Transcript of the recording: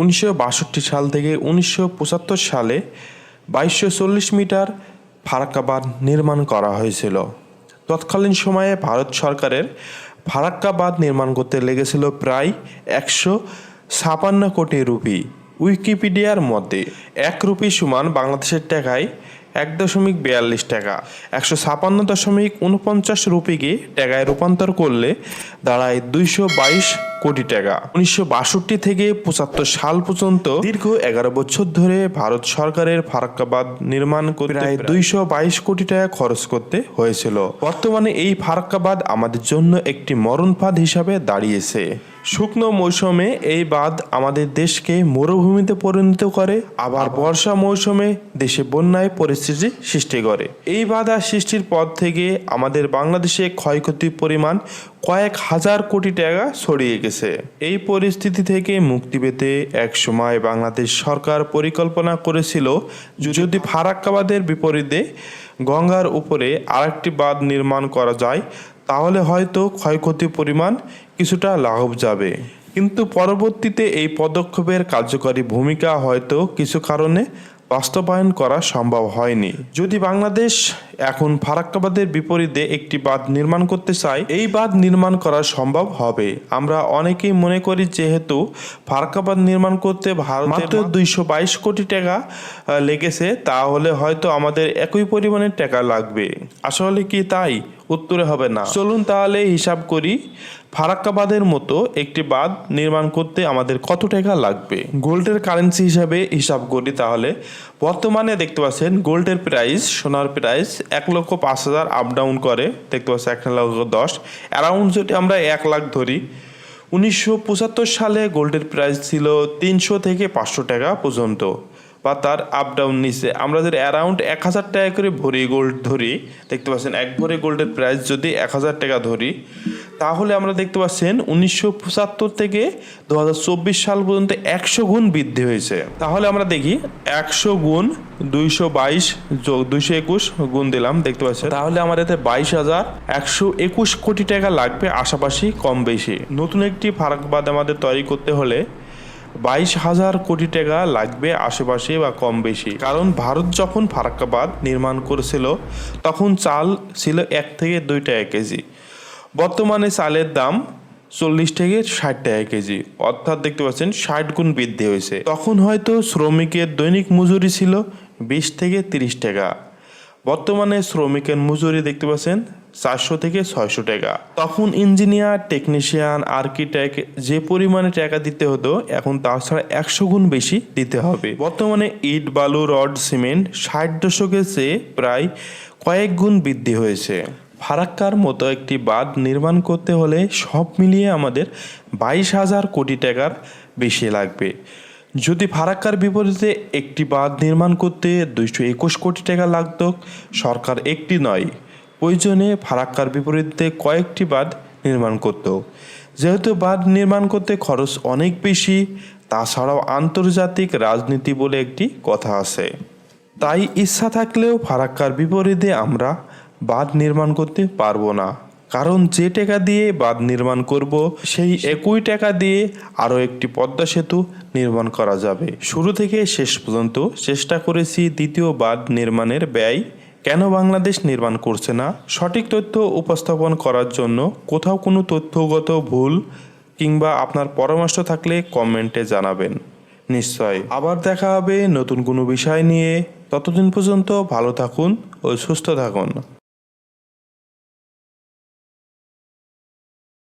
উনিশশো বাষট্টি সাল থেকে উনিশশো পঁচাত্তর সালে বাইশশো চল্লিশ মিটার ফারাক্কা বাঁধ নির্মাণ করা হয়েছিল। তৎকালীন সময়ে ভারত সরকারের ফারাক্কাবাদ নির্মাণ করতে লেগেছিল প্রায় একশো ছাপান্ন কোটি রুপি। উইকিপিডিয়ার মতে এক রুপি সমান বাংলাদেশের টাকায় এক দশমিক বিয়াল্লিশ টাকা, একশো ছাপান্ন দশমিক উনপঞ্চাশ রুপিকে টাকায় রূপান্তর করলে দাঁড়ায় দুইশো বাইশ কোটি টাকা। উনিশশো বাষট্টি থেকে পঁচাত্তর সাল পর্যন্ত দীর্ঘ এগারো বছর ধরে ভারত সরকারের ফারাক্কাবাদ নির্মাণ করতে প্রায় দুইশো বাইশ কোটি টাকা খরচ করতে হয়েছিল। বর্তমানে এই ফারাক্কাবাদ আমাদের জন্য একটি মরণফাঁদ হিসাবে দাঁড়িয়েছে। শুকনো মৌসুমে এই বাঁধ আমাদের দেশকে মরুভূমিতে পরিণত করে আবার। বর্ষা মৌসুমে দেশে বন্যায় পরিস্থিতি সৃষ্টি করে। এই বাধা সৃষ্টির পর থেকে আমাদের বাংলাদেশে ক্ষয়ক্ষতির পরিমাণ কয়েক হাজার কোটি টাকা ছড়িয়ে গেছে। এই পরিস্থিতি থেকে মুক্তি পেতে এক সময় বাংলাদেশ সরকার পরিকল্পনা করেছিল যদি ফারাক্কাবাদের বিপরীতে গঙ্গার উপরে আরেকটি বাঁধ নির্মাণ করা যায়, তাহলে হয়তো ক্ষয়ক্ষতির পরিমাণ কিছুটা লাঘব যাবে। কিন্তু পরবর্তীতে এই পদক্ষেপের কার্যকরী ভূমিকা হয়তো কিছু কারণে বাস্তবায়ন করা সম্ভব হয়নি। যদি বাংলাদেশ এখন ফারাক্কাবাদের বিপরীতে একটি বাঁধ নির্মাণ করতে চায় এই বাঁধ নির্মাণ করা সম্ভব হবে। আমরা অনেকেই মনে করি যেহেতু ফারাক্কাবাদ নির্মাণ করতে ভারত মাত্র দুইশো বাইশ কোটি টাকা লেগেছে তাহলে হয়তো আমাদের একই পরিমাণের টাকা লাগবে। আসলে কি তাই? উত্তরে হবে না। চলুন তাহলে হিসাব করি ফারাক্কাবাদের মতো একটি বাঁধ নির্মাণ করতে আমাদের কত টাকা লাগবে? গোল্ডের কারেন্সি হিসাবে হিসাব করি তাহলে। বর্তমানে দেখতে পাচ্ছেন গোল্ডের প্রাইস, সোনার প্রাইস এক লক্ষ পাঁচ হাজার আপ ডাউন করে। দেখতে পাচ্ছেন এক লক্ষ দশ। অ্যারাউন্ড যদি আমরা এক লাখ ধরি, উনিশশো পঁচাত্তর সালে গোল্ডের প্রাইস ছিল তিনশো থেকে পাঁচশো টাকা পর্যন্ত। বা তার আপ ডাউন নিচে। আমরা যদি অ্যারাউন্ড এক হাজার টাকা করে ভরি গোল্ড ধরি, দেখতে পাচ্ছেন এক ভরি গোল্ডের প্রাইস যদি এক হাজার টাকা ধরি তাহলে আমরা দেখতে পাচ্ছেন উনিশশো পঁচাত্তর থেকে দু হাজার চব্বিশ সাল পর্যন্ত একশো গুণ বৃদ্ধি হয়েছে। তাহলে আমরা দেখি একশো গুণ দুইশো বাইশ যোগ দুইশো একুশ গুণ দিলাম, দেখতে পাচ্ছেন। তাহলে আমার এতে বাইশ হাজার একশো একুশ কোটি টাকা লাগবে, আশাপাশি কম বেশি। নতুন একটি ফারাকবাদ আমাদের তৈরি করতে হলে বাইশ হাজার কোটি টাকা লাগবে, আশেপাশে বা কম বেশি। কারণ ভারত যখন ফারাক্কাবাদ নির্মাণ করেছিল, তখন চাল ছিল এক থেকে দুই টাকা কেজি। বর্তমানে চালের দাম চল্লিশ থেকে ষাট টাকা কেজি। অর্থাৎ দেখতে পাচ্ছেন ষাট গুণ বৃদ্ধি হয়েছে। তখন হয়তো শ্রমিকের দৈনিক মজুরি ছিল বিশ থেকে তিরিশ টাকা। বর্তমানে শ্রমিকের মজুরি দেখতে পাচ্ছেন চারশো থেকে ছয়শো টাকা। তখন ইঞ্জিনিয়ার, টেকনিশিয়ান, আর্কিটেক্ট যে পরিমাণে টাকা দিতে হতো, এখন তাছাড়া একশো গুণ বেশি দিতে হবে। বর্তমানে ইট, বালু, রড, সিমেন্ট ষাট দশকের চেয়ে প্রায় কয়েক গুণ বৃদ্ধি হয়েছে। ফারাক্কার মতো একটি বাঁধ নির্মাণ করতে হলে সব মিলিয়ে আমাদের বাইশ হাজার কোটি টাকার বেশি লাগবে। যদি ফারাক্কার বিপরীতে একটি বাঁধ নির্মাণ করতে দুইশো একুশ কোটি টাকা লাগত, সরকার একটি নয়, প্রয়োজনে ফারাক্কার বিপরীতে কয়েকটি বাঁধ নির্মাণ করত। যেহেতু বাঁধ নির্মাণ করতে খরচ অনেক বেশি, তাছাড়াও আন্তর্জাতিক রাজনীতি বলে একটি কথা আছে। তাই ইচ্ছা থাকলেও ফারাক্কার বিপরীতে আমরা বাঁধ নির্মাণ করতে পারব না। কারণ যে টাকা দিয়ে বাঁধ নির্মাণ করব, সেই একই টাকা দিয়ে আরও একটি পদ্মা সেতু নির্মাণ করা যাবে। শুরু থেকে শেষ পর্যন্ত চেষ্টা করেছি দ্বিতীয় বাঁধ নির্মাণের ব্যয়। কেন বাংলাদেশ নির্মাণ করছে না? সঠিক তথ্য উপস্থাপন করার জন্য কোথাও কোনো তথ্যগত ভুল কিংবা আপনার পরামর্শ থাকলে কমেন্টে জানাবেন। নিশ্চয়। আবার দেখা হবে নতুন কোনো বিষয় নিয়ে। ততদিন পর্যন্ত ভালো থাকুন ও সুস্থ থাকুন।